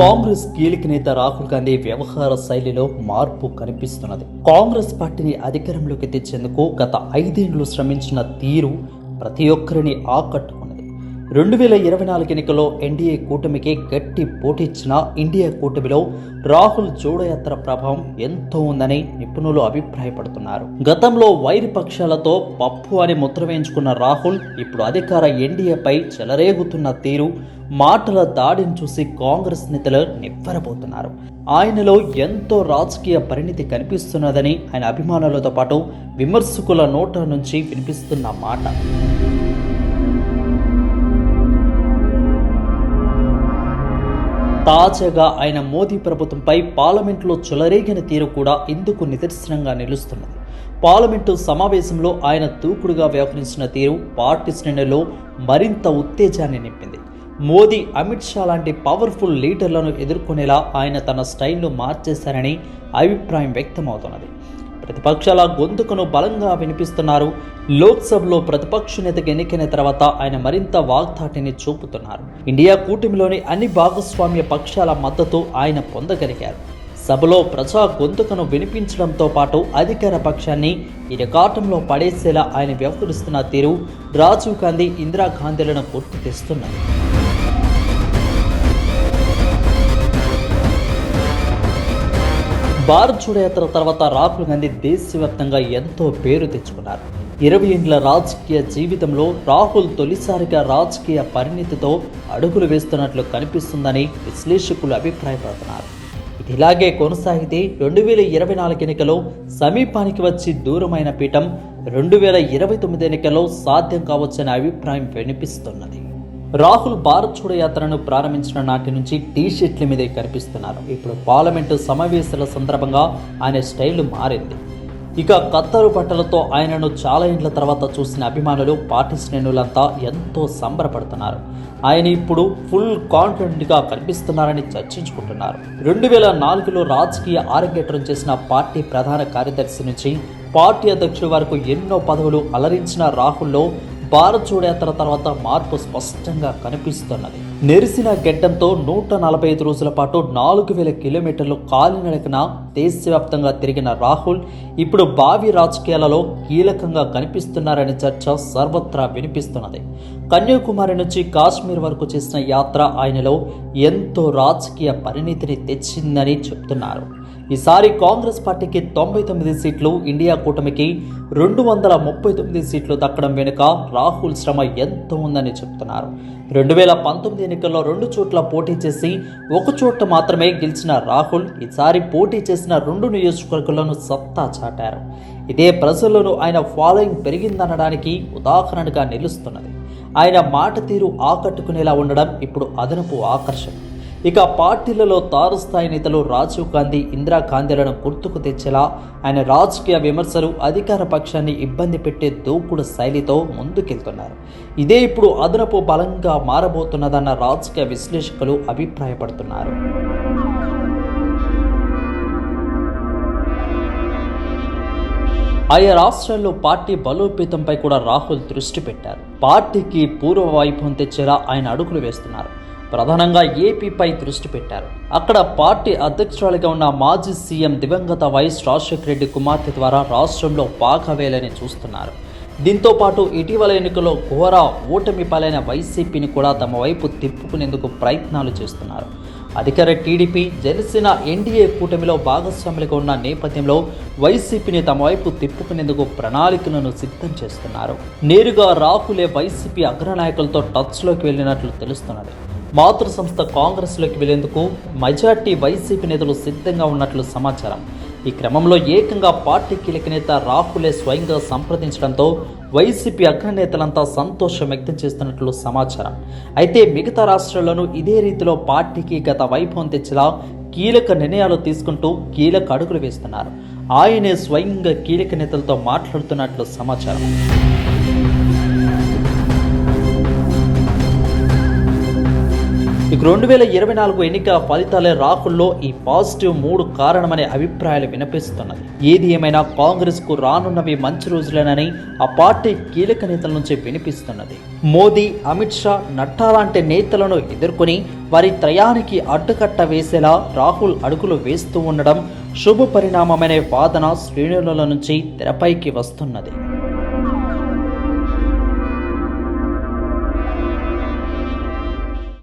కాంగ్రెస్ కీలక నేత రాహుల్ గాంధీ వ్యవహార శైలిలో మార్పు కనిపిస్తున్నది. కాంగ్రెస్ పార్టీని అధికారంలోకి తెచ్చేందుకు గత ఐదేళ్ళు శ్రమించిన తీరు ప్రతి ఒక్కరిని ఆకట్టుకున్నది రెండు వేల ఇరవై నాలుగు ఎన్నికల్లో ఎన్డీఏ కూటమికి గట్టి పోటీచ్చిన ఇండియా కూటమిలో రాహుల్ జోడయాత్ర ప్రభావం ఎంతో ఉందని నిపుణులు అభిప్రాయపడుతున్నారు. గతంలో వైరి పక్షాలతో పప్పు అని ముద్ర వేయించుకున్న రాహుల్ ఇప్పుడు అధికార ఎన్డీఏపై చెలరేగుతున్న తీరు మాటల దాడిని చూసి కాంగ్రెస్ నేతలు నివ్వరబోతున్నారు. ఆయనలో ఎంతో రాజకీయ పరిణితి కనిపిస్తున్నదని ఆయన అభిమానులతో పాటు విమర్శకుల నోట నుంచి వినిపిస్తున్న మాట. తాజాగా ఆయన మోదీ ప్రభుత్వంపై పార్లమెంట్లో చులరేగిన తీరు కూడా ఇందుకు నిదర్శనంగా నిలుస్తున్నది. పార్లమెంటు సమావేశంలో ఆయన దూకుడుగా వ్యవహరించిన తీరు పార్టీ శ్రేణుల్లో మరింత ఉత్తేజాన్ని నింపింది. మోదీ అమిత్ షా లాంటి పవర్ఫుల్ లీడర్లను ఎదుర్కొనేలా ఆయన తన స్టైల్ను మార్చేశారని అభిప్రాయం వ్యక్తమవుతున్నది. ప్రతిపక్షాల గొంతుకను బలంగా వినిపిస్తున్నారు. లోక్సభలో ప్రతిపక్ష నేతగా ఎన్నికైన తర్వాత ఆయన మరింత వాగ్దాటిని చూపుతున్నారు. ఇండియా కూటమిలోని అన్ని భాగస్వామ్య పక్షాల మద్దతు ఆయన పొందగలిగారు. సభలో ప్రజా గొంతుకను వినిపించడంతో పాటు అధికార పక్షాన్ని ఇరకాటంలో పడేసేలా ఆయన వ్యవహరిస్తున్న తీరు రాజీవ్ గాంధీ ఇందిరాగాంధీలను గుర్తు తెస్తున్నారు భారత్ జోడో యాత్ర తర్వాత రాహుల్ గాంధీ దేశవ్యాప్తంగా ఎంతో పేరు తెచ్చుకున్నారు. ఇరవై ఏండ్ల రాజకీయ జీవితంలో రాహుల్ తొలిసారిగా రాజకీయ పరిణితితో అడుగులు వేస్తున్నట్లు కనిపిస్తుందని విశ్లేషకులు అభిప్రాయపడుతున్నారు. ఇలాగే కొనసాగితే రెండు వేల ఇరవై నాలుగు ఎన్నికలో సమీపానికి వచ్చి దూరమైన పీఠం రెండు వేల ఇరవై తొమ్మిది ఎన్నికల్లో సాధ్యం కావచ్చనే అభిప్రాయం వినిపిస్తున్నది. రాహుల్ భారత్ చూడ యాత్రను ప్రారంభించిన నాటి నుంచి టీ షర్ట్ల మీదే కనిపిస్తున్నారు ఇప్పుడు పార్లమెంటు సమావేశాల సందర్భంగా ఆయన స్టైల్ మారింది. ఇక కత్తరు బట్టలతో ఆయనను చాలా ఇండ్ల తర్వాత చూసిన అభిమానులు పార్టీ శ్రేణులంతా ఎంతో సంబరపడుతున్నారు. ఆయన ఇప్పుడు ఫుల్ కాన్ఫిడెంట్గా కనిపిస్తున్నారని చర్చించుకుంటున్నారు. రెండు వేల నాలుగులో రాజకీయ ఆరంగేట్రం చేసిన పార్టీ ప్రధాన కార్యదర్శి నుంచి పార్టీ అధ్యక్షుడి వరకు ఎన్నో పదవులు అలరించిన రాహుల్లో భారత్ తర్వాత మార్పు స్పష్టంగా కనిపిస్తున్నది. నెరిసిన గెడ్డంతో నూట నలభై ఐదు రోజుల పాటు నాలుగు వేల కిలోమీటర్లు కాలినడకన దేశవ్యాప్తంగా తిరిగిన రాహుల్ ఇప్పుడు భావి రాజకీయాలలో కీలకంగా కనిపిస్తున్నారనే చర్చ సర్వత్రా వినిపిస్తున్నది. కన్యాకుమారి నుంచి కాశ్మీర్ వరకు చేసిన యాత్ర ఆయనలో ఎంతో రాజకీయ పరిణితిని తెచ్చిందని చెప్తున్నారు. ఈసారి కాంగ్రెస్ పార్టీకి తొంభై తొమ్మిది సీట్లు ఇండియా కూటమికి రెండు వందల ముప్పై తొమ్మిది సీట్లు దక్కడం వెనుక రాహుల్ శ్రమ ఎంతో ఉందని చెప్తున్నారు. రెండు వేల పంతొమ్మిది ఎన్నికల్లో రెండు చోట్ల పోటీ చేసి ఒక చోట మాత్రమే గెలిచిన రాహుల్ ఈసారి పోటీ చేసిన రెండు నియోజకవర్గాలను సత్తా చాటారు. ఇదే ప్రజల్లోనూ ఆయన ఫాలోయింగ్ పెరిగిందనడానికి ఉదాహరణగా నిలుస్తున్నది. ఆయన మాట తీరు ఆకట్టుకునేలా ఉండడం ఇప్పుడు అదనపు ఆకర్షణ. ఇక పార్టీలలో తారుస్థాయి నేతలు రాజీవ్ గాంధీ ఇందిరా గాంధీలను గుర్తుకు తెచ్చేలా ఆయన రాజకీయ విమర్శలు అధికార పక్షాన్ని ఇబ్బంది పెట్టే దూకుడు శైలితో ముందుకెళ్తున్నారు. ఇదే ఇప్పుడు అదనపు బలంగా మారబోతున్నదన్న రాజకీయ విశ్లేషకులు అభిప్రాయపడుతున్నారు. ఆయా రాష్ట్రాల్లో పార్టీ బలోపేతంపై కూడా రాహుల్ దృష్టి పెట్టారు. పార్టీకి పూర్వ వైభవం తెచ్చేలా ఆయన అడుగులు వేస్తున్నారు. ప్రధానంగా ఏపీపై దృష్టి పెట్టారు. అక్కడ పార్టీ అధ్యక్షురాలిగా ఉన్న మాజీ సీఎం దివంగత వైఎస్ రాజశేఖర రెడ్డి కుమార్తె ద్వారా రాష్ట్రంలో పాక వేయాలని చూస్తున్నారు. దీంతో పాటు ఇటీవల ఎన్నికల్లో ఘోర ఓటమి పాలైన వైసీపీని కూడా తమ వైపు తిప్పుకునేందుకు ప్రయత్నాలు చేస్తున్నారు. అధికార టీడీపీ జనసేన ఎన్డీఏ కూటమిలో భాగస్వాములుగా ఉన్న నేపథ్యంలో వైసీపీని తమ వైపు తిప్పుకునేందుకు ప్రణాళికలను సిద్ధం చేస్తున్నారు. నేరుగా రాహులే వైసీపీ అగ్రనాయకులతో టచ్లోకి వెళ్ళినట్లు తెలుస్తున్నది. మాతృ సంస్థ కాంగ్రెస్లోకి వెళ్ళేందుకు మెజార్టీ వైసీపీ నేతలు సిద్ధంగా ఉన్నట్లు సమాచారం. ఈ క్రమంలో ఏకంగా పార్టీ కీలక నేత రాహులే స్వయంగా సంప్రదించడంతో వైసీపీ అగ్రనేతలంతా సంతోషం వ్యక్తం చేస్తున్నట్లు సమాచారం. అయితే మిగతా రాష్ట్రాల్లోనూ ఇదే రీతిలో పార్టీకి గత వైభవం తెచ్చేలా కీలక నిర్ణయాలు తీసుకుంటూ కీలక అడుగులు వేస్తున్నారు. ఆయనే స్వయంగా కీలక నేతలతో మాట్లాడుతున్నట్లు సమాచారం. ఇక రెండు వేల ఇరవై నాలుగు ఎన్నికల ఫలితాలే రాకుల్లో ఈ పాజిటివ్ మూడు కారణమనే అభిప్రాయాలు వినిపిస్తున్నది. ఏది ఏమైనా కాంగ్రెస్కు రానున్నవి మంచి రోజులేనని ఆ పార్టీ కీలక నేతల నుంచి వినిపిస్తున్నది. మోదీ అమిత్ షా నడ్డా లాంటి నేతలను ఎదుర్కొని వారి త్రయానికి అడ్డుకట్ట వేసేలా రాహుల్ అడుగులు వేస్తూ ఉండడం శుభ పరిణామమనే వాదన శ్రేణుల నుంచి తెరపైకి వస్తున్నది.